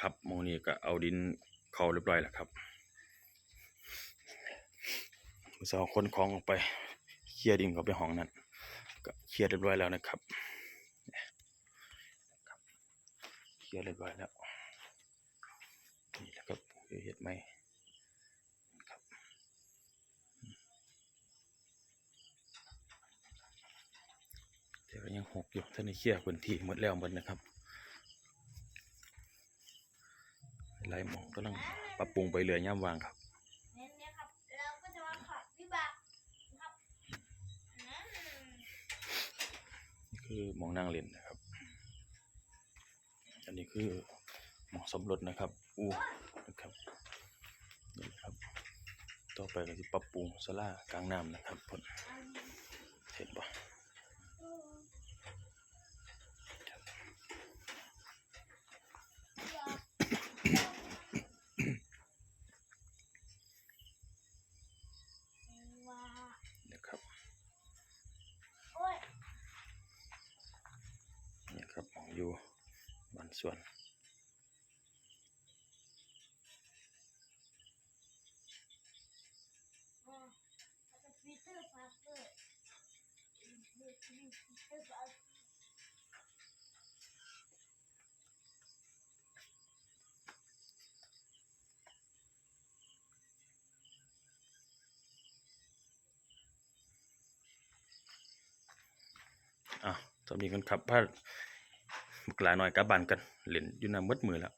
ครับหมองนี้ก็เอาดินเข้าเรียบร้อยแล้วครับสองคนของออกไปเคลียร์ดินเข้าไปห้องนั้นก็เคลียร์เรียบร้อยแล้วนะครับเคลียร์เรียบร้อยแล้วนี่แหละครับเห็ดไหมครับแต่ก็ยังหกอยู่ท่านในเคลียร์พื้นที่หมดแล้วหมดนะครับ ไล่หมองก็ต้องปรับปรุงไปเรื่อยย่ำวางครับเน้นเนี่ยครับเราก็จะมาขัดวิบากครับนั่นนี่คือหมองนั่งเล่นนะครับ อันนี้คือหมองสมรสนะครับ อู้นะครับนี่นะครับ ต่อไปก็จะปรับปรุงศาลากลางน้ำนะครับผลเห็นปะ สวน อ่าแล้วก็ปีเตอร์พาร์เกอร์ปีเตอร์พาร์เกอร์อะตอนนี้กันครับพา บักหลาหน่อยกลับบ้านกันเล่นอยู่น้ำมดมือแล้ว